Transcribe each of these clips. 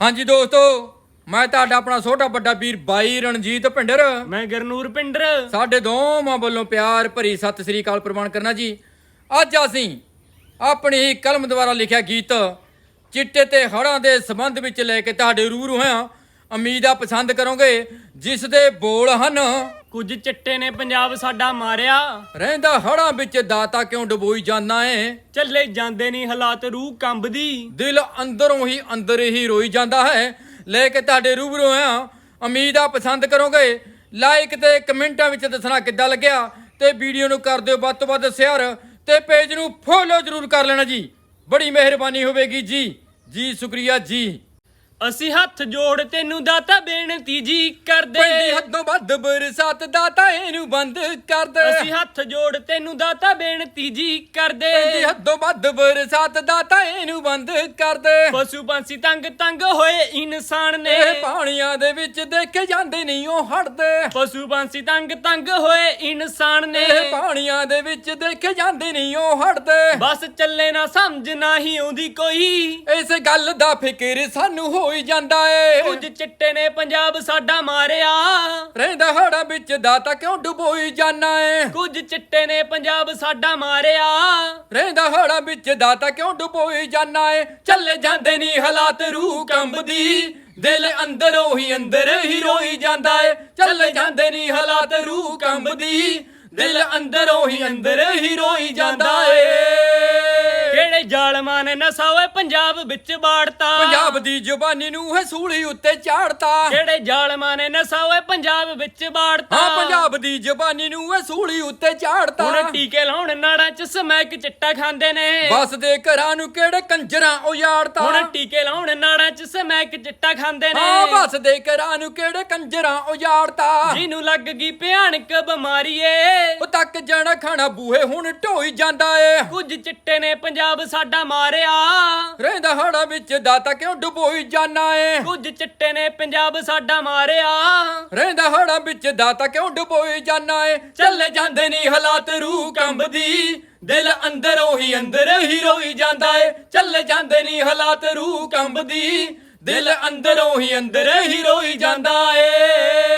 ਹਾਂਜੀ ਦੋਸਤੋ ਮੈਂ ਤੁਹਾਡਾ ਆਪਣਾ ਛੋਟਾ ਵੱਡਾ ਵੀਰ ਬਾਈ ਰਣਜੀਤ ਭਿੰਡਰ। ਮੈਂ ਗਰਨੂਰ ਪਿੰਡਰ ਸਾਡੇ ਦੋਵਾਂ ਵੱਲੋਂ ਪਿਆਰ ਭਰੀ ਸਤਿ ਸ੍ਰੀ ਅਕਾਲ ਪ੍ਰਵਾਨ ਕਰਨਾ ਜੀ। ਅੱਜ ਅਸੀਂ ਆਪਣੀ ਹੀ ਕਲਮ ਦੁਆਰਾ ਲਿਖਿਆ ਗੀਤ ਚਿੱਟੇ ਤੇ ਹੜਾਂ ਦੇ ਸੰਬੰਧ ਵਿੱਚ ਲੈ ਕੇ ਤੁਹਾਡੇ ਰੂਬਰੂ ਹੋਇਆ ਉਮੀਦ ਆ ਪਸੰਦ ਕਰੋਗੇ ਜਿਸ ਦੇ ਬੋਲ ਹਨ ਕੁਝ ਚਿੱਟੇ ਨੇ ਪੰਜਾਬ ਸਾਡਾ ਮਾਰਿਆ। ਰਹਿੰਦਾ ਹੜਾਂ ਵਿੱਚ ਦਾਤਾ ਕਿਉਂ ਡਬੋਈ ਜਾਂਦਾ ਏ? ਚੱਲੇ ਜਾਂਦੇ ਨਹੀਂ ਹਾਲਾਤ ਰੂਹ ਕੰਬਦੀ। ਦਿਲ ਅੰਦਰੋਂ ਹੀ ਅੰਦਰ ਹੀ ਰੋਈ ਜਾਂਦਾ ਹੈ। ਲੈ ਕੇ ਤੁਹਾਡੇ ਰੂਬਰੂ ਆ। ਉਮੀਦ ਆ ਪਸੰਦ ਕਰੋਗੇ। ਲਾਈਕ ਤੇ ਕਮੈਂਟਾਂ ਵਿੱਚ ਦੱਸਣਾ ਕਿੱਦਾਂ ਲੱਗਿਆ ਤੇ ਵੀਡੀਓ ਨੂੰ ਕਰ ਦਿਓ ਵੱਧ ਤੋਂ ਵੱਧ ਸ਼ੇਅਰ ਤੇ ਪੇਜ ਨੂੰ ਫੋਲੋ ਜ਼ਰੂਰ ਕਰ ਲੈਣਾ ਜੀ। ਬੜੀ ਮਿਹਰਬਾਨੀ ਹੋਵੇਗੀ ਜੀ। ਜੀ ਸ਼ੁਕਰੀਆ ਜੀ। ਅਸੀਂ ਹੱਥ ਜੋੜ ਤੈਨੂੰ ਦਾਤਾ ਬੇਨਤੀ ਜੀ ਕਰਦੇ। ਪੈਂਦੀ ਹੱਦੋਂ ਵੱਧ ਬਰਸਾਤ ਦਾਤਾ ਇਹਨੂੰ ਬੰਦ ਕਰ ਦੇ। ਅਸੀਂ ਹੱਥ ਜੋੜ ਤੈਨੂੰ ਦਾਤਾ ਬੇਨਤੀ ਜੀ ਕਰਦੇ। ਪੈਂਦੀ ਹੱਦੋਂ ਵੱਧ ਬਰਸਾਤ ਦਾਤਾ ਇਹਨੂੰ ਬੰਦ ਕਰ ਦੇ। ਪਸ਼ੂ ਪੰਛੀ ਤੰਗ ਤੰਗ ਹੋਏ ਇਨਸਾਨ ਨੇ। ਇਹ ਪਾਣੀਆਂ ਦੇ ਵਿੱਚ ਦੇਖੇ ਜਾਂਦੇ ਨਹੀਂ ਉਹ ਹਟਦੇ। ਪਸ਼ੂ ਪੰਛੀ ਤੰਗ ਤੰਗ ਹੋਏ ਇਨਸਾਨ ਨੇ। ਇਹ ਪਾਣੀਆਂ ਦੇ ਵਿੱਚ ਦੇਖੇ ਜਾਂਦੇ ਨਹੀਂ ਉਹ ਹਟਦੇ। ਬਸ ਚੱਲੇ ਨਾ ਸਮਝ ਨਾ ਹੀ ਆਉਂਦੀ ਕੋਈ। ਇਸ ਗੱਲ ਦਾ ਫਿਕਰ ਸਾਨੂੰ ਹੋਈ ਜਾਂਦਾ ਏ। ਕੁਝ ਚਿੱਟੇ ਨੇ ਪੰਜਾਬ ਸਾਡਾ ਮਾਰਿਆ। ਰਹਿੰਦਾ ਹੜਾ ਵਿੱਚ ਦਾਤਾ ਕਿਉਂ ਡੁਬੋਈ ਜਾਣਾ ਏ? ਕੁਝ ਚਿੱਟੇ ਨੇ ਪੰਜਾਬ ਸਾਡਾ ਮਾਰਿਆ। ਰਹਿੰਦਾ ਹੜਾ ਵਿੱਚ ਦਾਤਾ ਕਿਉਂ ਡੁਬੋਈ ਜਾਣਾ ਏ? ਚੱਲੇ ਜਾਂਦੇ ਨਹੀਂ ਹਾਲਾਤ ਰੂਹ ਕੰਬਦੀ। ਦਿਲ ਅੰਦਰੋਂ ਹੀ ਅੰਦਰ ਹੀ ਰੋਈ ਜਾਂਦਾ ਏ। ਚੱਲੇ ਜਾਂਦੇ ਨਹੀਂ ਹਾਲਾਤ ਰੂਹ ਕੰਬਦੀ। ਦਿਲ ਅੰਦਰੋਂ ਹੀ ਅੰਦਰ ਹੀ ਰੋਈ ਜਾਂਦਾ ਨਸ਼ਾ ਓਏ ਪੰਜਾਬ ਵਿੱਚ ਬਾੜਤਾ। ਪੰਜਾਬ ਦੀ ਜ਼ੁਬਾਨੀ ਨੂੰ ਹੈ ਸੂਲੀ ਉੱਤੇ ਚਾੜਤਾ। ਕਿਹੜੇ ਜ਼ਾਲਮਾਂ ਨੇ ਨਸ਼ਾ ਓਏ ਪੰਜਾਬ ਵਿੱਚ ਬਾੜਤਾ। ਹਾਂ ਪੰਜਾਬ ਦੀ ਜ਼ੁਬਾਨੀ ਨੂੰ ਹੈ ਸੂਲੀ ਉੱਤੇ ਚਾੜਤਾ। ਹੁਣ ਟੀਕੇ ਲਾਉਣ ਨਾੜਾਂ ਚ ਸਮੈਕ ਚਿੱਟਾ ਖਾਂਦੇ ਨੇ। ਬਸ ਦੇ ਘਰਾਂ ਨੂੰ ਕਿਹੜੇ ਕੰਜਰਾਂ ਉਜਾੜਤਾ। ਹੁਣ ਟੀਕੇ ਲਾਉਣ ਨਾੜਾਂ ਚ ਸਮੈਕ ਚਿੱਟਾ ਖਾਂਦੇ ਨੇ। ਹਾਂ ਬਸ ਦੇ ਘਰਾਂ ਨੂੰ ਕਿਹੜੇ ਕੰਜਰਾਂ ਉਜਾੜਤਾ। ਜਿਹਨੂੰ ਲੱਗ ਗਈ ਭਿਆਨਕ ਬਿਮਾਰੀ ਏ। ਉਹ ਤੱਕ ਜਾਣਾ ਖਾਣਾ ਬੂਹੇ ਹੁਣ ਢੋਈ ਜਾਂਦਾ ਏ। ਕੁਝ ਚਿੱਟੇ ਨੇ ਪੰਜਾਬ ਸਾਡਾ ਮਾਰਿਆ। ਰਹਿੰਦਾ ਹੜਾ ਵਿੱਚ ਦਾਤਾ ਕਿਉਂ ਡੁਬੋਈ ਜਾਣਾ ਏ? ਕੁਝ ਚਿੱਟੇ ਨੇ ਪੰਜਾਬ ਸਾਡਾ ਮਾਰਿਆ। ਰਹਿੰਦਾ ਹੜਾ ਵਿੱਚ ਦਾਤਾ ਕਿਉਂ ਡੁਬੋਈ ਜਾਣਾ ਏ? ਚੱਲੇ ਜਾਂਦੇ ਨਹੀਂ ਹਾਲਾਤ ਰੂਹ ਕੰਬਦੀ। ਦਿਲ ਅੰਦਰੋਂ ਹੀ ਅੰਦਰ ਹੀ ਰੋਈ ਜਾਂਦਾ ਏ। ਚੱਲੇ ਜਾਂਦੇ ਨਹੀਂ ਹਾਲਾਤ ਰੂਹ ਕੰਬਦੀ। ਦਿਲ ਅੰਦਰੋਂ ਹੀ ਅੰਦਰ ਹੀ ਰੋਈ ਜਾਂਦਾ ਏ।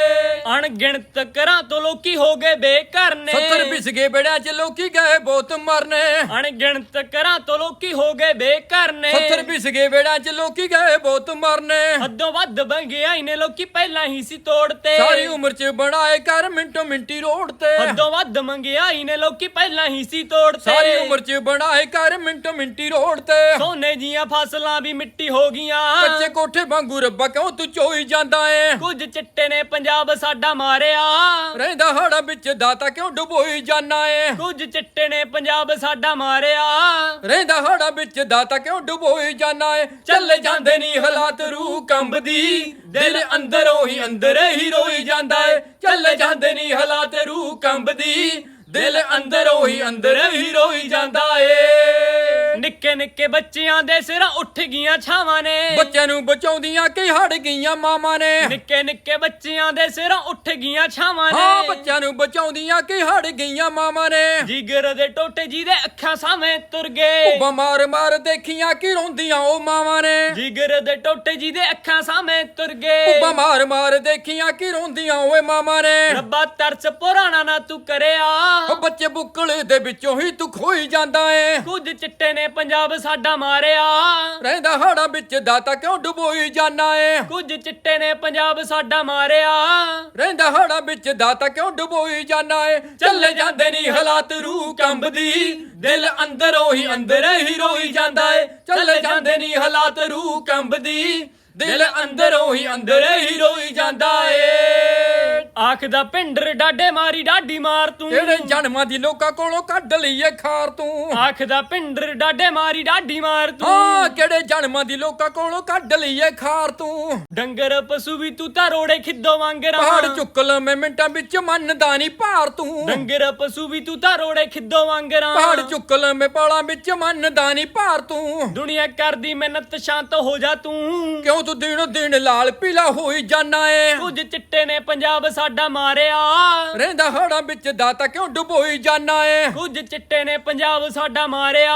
ਅਣਗਿਣਤ ਘਰਾਂ ਤੋਂ ਲੋਕੀ ਹੋ ਗਏ ਬੇਘਰ ਨੇ। 70 ਵਿਸਗੇ ਬੜਿਆਂ ਚ ਲੋਕੀ ਗਏ ਬਹੁਤ ਮਰਨੇ। ਅਣਗਿਣਤ ਘਰਾਂ ਤੋਂ ਲੋਕੀ ਹੋ ਗਏ ਬੇਘਰ ਨੇ। 70 ਵਿਸਗੇ ਬੜਿਆਂ ਚ ਲੋਕੀ ਗਏ ਬਹੁਤ ਮਰਨੇ। ਹੱਦੋਂ ਵੱਧ ਬੰਗਿਆਈ ਨੇ ਲੋਕੀ ਪਹਿਲਾਂ ਹੀ ਸੀ ਤੋੜਤੇ ਸਾਰੀ ਉਮਰ ਚ ਬਣਾਏ ਕਰ ਮਿੰਟੋ ਮਿੰਟੀ ਰੋਡ ਤੇ। ਹੱਦੋਂ ਵੱਧ ਮੰਗਿਆਈ ਨੇ ਲੋਕੀ ਪਹਿਲਾਂ ਹੀ ਸੀ ਤੋੜਤੇ ਸਾਰੀ ਉਮਰ ਚ ਬਣਾਏ ਕਰ ਮਿੰਟੋ ਮਿੰਟੀ ਰੋਡ ਤੇ। ਸੋਨੇ ਦੀਆਂ ਫਸਲਾਂ ਵੀ ਮਿੱਟੀ ਹੋ ਗਈਆਂ। ਕੱਚੇ ਕੋਠੇ ਵਾਂਗੂ ਰੱਬਾ ਕਿਉਂ ਤੂੰ ਚੋਈ ਜਾਂਦਾ ਏ? ਕੁਝ ਚਿੱਟੇ ਨੇ ਪੰਜਾਬ ਸਾਡਾ ਮਾਰਿਆ। ਰਹਿੰਦਾ ਹੜਾ ਵਿੱਚ ਦਾਤਾ ਕਿਉਂ ਡੁਬੋਈ ਜਾਣਾ ਏ? ਕੁਝ ਚਿੱਟੇ ਨੇ ਪੰਜਾਬ ਸਾਡਾ ਮਾਰਿਆ। ਰਹਿੰਦਾ ਹੜਾ ਵਿੱਚ ਦਾਤਾ ਕਿਉਂ ਡੁਬੋਈ ਜਾਣਾ ਏ? ਚੱਲੇ ਜਾਂਦੇ ਨਹੀਂ ਹਾਲਾਤ ਰੂਹ ਕੰਬਦੀ। ਦਿਲ ਅੰਦਰੋਂ ਹੀ ਅੰਦਰ ਹੀ ਰੋਈ ਜਾਂਦਾ ਏ। ਚੱਲੇ ਜਾਂਦੇ ਨਹੀਂ ਹਾਲਾਤ ਰੂਹ ਕੰਬਦੀ। ਦਿਲ ਅੰਦਰੋਂ ਹੀ ਅੰਦਰ ਹੀ ਰੋਈ ਜਾਂਦਾ ਏ। ਨਿੱਕੇ ਨਿੱਕੇ ਬੱਚਿਆਂ ਦੇ ਸਿਰਾਂ ਉੱਠ ਗਈਆਂ ਛਾਵਾਂ ਨੇ। ਬੱਚਿਆਂ ਨੂੰ ਬਚਾਉਂਦੀਆਂ ਕਿ ਹੜ ਗਈਆਂ ਮਾਵਾਂ ਨੇ। ਨਿੱਕੇ ਨਿੱਕੇ ਬੱਚਿਆਂ ਦੇ ਸਿਰਾਂ ਉੱਠ ਗਈਆਂ ਛਾਵਾਂ ਹਾਂ ਨੇ ਬੱਚਿਆਂ ਨੂੰ ਬਚਾਉਂਦੀਆਂ ਕਿ ਹੜ ਗਈਆਂ ਮਾਵਾਂ ਨੇ। ਜਿਗਰ ਦੇ ਟੋਟੇ ਜੀ ਦੇ ਅੱਖਾਂ ਸਾਹਮਣੇ ਤੁਰ ਗਏ। ਬਿਮਾਰ ਮਾਰ ਦੇਖੀਆਂ ਕਿ ਰੋਂਦੀਆਂ ਉਹ ਮਾਵਾਂ ਨੇ। ਜਿਗਰ ਦੇ ਟੋਟੇ ਜੀ ਦੇ ਅੱਖਾਂ ਸਾਹਮਣੇ ਤੁਰ ਗਏ। ਬਿਮਾਰ ਮਾਰ ਦੇਖੀਆਂ ਕਿ ਰੋਂਦੀਆਂ ਓਏ ਮਾਵਾਂ ਨੇ। ਰੱਬਾ ਤਰਸ ਪੁਰਾਣਾ ਨਾ ਤੂੰ ਕਰਿਆ। ਉਹ ਬੱਚੇ ਬੁੱਕਲ ਦੇ ਵਿੱਚੋਂ ਹੀ ਤੂੰ ਖੋਈ ਜਾਂਦਾ ਏ। ਕੁਝ ਚਿੱਟੇ ਨੇ ਪੰਜਾਬ ਸਾਡਾ ਮਾਰਿਆ। ਰਹਿੰਦਾ ਹੜਾ ਵਿੱਚ ਦਾਤਾ ਕਿਉਂ ਡੁਬੋਈ ਜਾਣਾ ਏ? ਕੁਝ ਚਿੱਟੇ ਨੇ ਪੰਜਾਬ ਸਾਡਾ ਮਾਰਿਆ। ਰਹਿੰਦਾ ਹੜਾ ਵਿੱਚ ਦਾਤਾ ਕਿਉਂ ਡੁਬੋਈ ਜਾਣਾ ਏ? ਚੱਲੇ ਜਾਂਦੇ ਨਹੀਂ ਹਾਲਾਤ ਰੂਹ ਕੰਬਦੀ। ਦਿਲ ਅੰਦਰੋਂ ਹੀ ਅੰਦਰ ਹੀ ਰੋਈ ਜਾਂਦਾ ਏ। ਚੱਲੇ ਜਾਂਦੇ ਨਹੀਂ ਹਾਲਾਤ ਰੂਹ ਕੰਬਦੀ। ਦਿਲ ਅੰਦਰੋਂ ਹੀ ਅੰਦਰ ਹੀ ਰੋਈ ਜਾਂਦਾ ਏ। ਆਖਦਾ ਪਿੰਡਰ ਡਾਡੇ ਮਾਰੀ ਡਾਡੀ ਮਾਰ ਤੂੰ। ਜਿਹੜੇ ਜਨਮਾਂ ਦੀ ਲੋਕਾਂ ਕੋਲੋਂ ਕੱਢ ਲਈਏ ਖਾਰ ਤੂੰ। ਆਖਦਾ ਪਿੰਡਰ ਡਾਡੇ ਮਾਰੀ ਡਾਡੀ ਮਾਰ ਤੂੰ। ਹਾਂ ਕਿਹੜੇ ਜਨਮਾਂ ਦੀ ਲੋਕਾਂ ਕੋਲੋਂ ਕੱਢ ਲਈਏ ਖਾਰ ਤੂੰ। ਡੰਗਰ ਪਸ਼ੂ ਵੀ ਤੂੰ ਤਾਂ ਰੋੜੇ ਖਿੱਦੋ ਵਾਂਗਰਾ ਪਹਾੜ ਚੁੱਕ ਲਵੇਂ ਮਿੰਟਾਂ ਵਿੱਚ ਮੰਨਦਾ ਨਹੀਂ ਭਾਰ ਤੂੰ। ਡੰਗਰ ਪਸ਼ੂ ਵੀ ਤੂੰ ਤਾਂ ਰੋੜੇ ਖਿੱਦੋ ਵਾਂਗਰਾ ਪਹਾੜ ਚੁੱਕ ਲਵੇਂ ਪਾਲਾਂ ਵਿੱਚ ਮੰਨਦਾ ਨਹੀਂ ਭਾਰ ਤੂੰ। ਦੁਨੀਆ ਕਰਦੀ ਮਿਹਨਤ ਸ਼ਾਂਤ ਹੋ ਜਾ ਤੂੰ। ਕਿਉਂ ਤੂੰ ਦਿਨੋ ਦਿਨ ਲਾਲ ਪੀਲਾ ਹੋਈ ਜਾਣਾ ਏ? ਕੁਝ ਚਿੱਟੇ ਨੇ ਪੰਜਾਬ ਸਾਡਾ ਸਾਡਾ ਮਾਰਿਆ। ਰਹਿੰਦਾ ਹੜਾਂ ਵਿੱਚ ਦਾਤਾ ਕਿਉਂ ਡੁਬੋਈ ਜਾਨਾ ਏ? ਕੁਝ ਚਿੱਟੇ ਨੇ ਪੰਜਾਬ ਸਾਡਾ ਮਾਰਿਆ।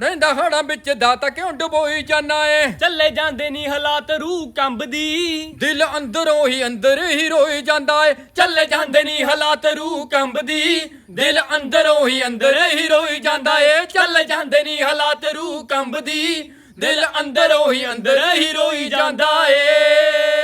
ਰਹਿੰਦਾ ਹੜਾਂ ਵਿੱਚ ਦਾਤਾ ਕਿਉਂ ਡੁਬੋਈ ਜਾਨਾ ਏ? ਚੱਲੇ ਜਾਂਦੇ ਨਹੀਂ ਹਾਲਾਤ ਰੂਹ ਕੰਬਦੀ। ਦਿਲ ਅੰਦਰੋਂ ਹੀ ਅੰਦਰ ਹੀ ਰੋਈ ਜਾਂਦਾ ਏ। ਚੱਲੇ ਜਾਂਦੇ ਨਹੀਂ ਹਾਲਾਤ ਰੂਹ ਕੰਬਦੀ। ਦਿਲ ਅੰਦਰੋਂ ਹੀ ਅੰਦਰ ਹੀ ਰੋਈ ਜਾਂਦਾ ਏ। ਚੱਲੇ ਜਾਂਦੇ ਨਹੀਂ ਹਾਲਾਤ ਰੂਹ ਕੰਬਦੀ। ਦਿਲ ਅੰਦਰੋਂ ਹੀ ਅੰਦਰ ਹੀ ਰੋਈ ਜਾਂਦਾ ਏ।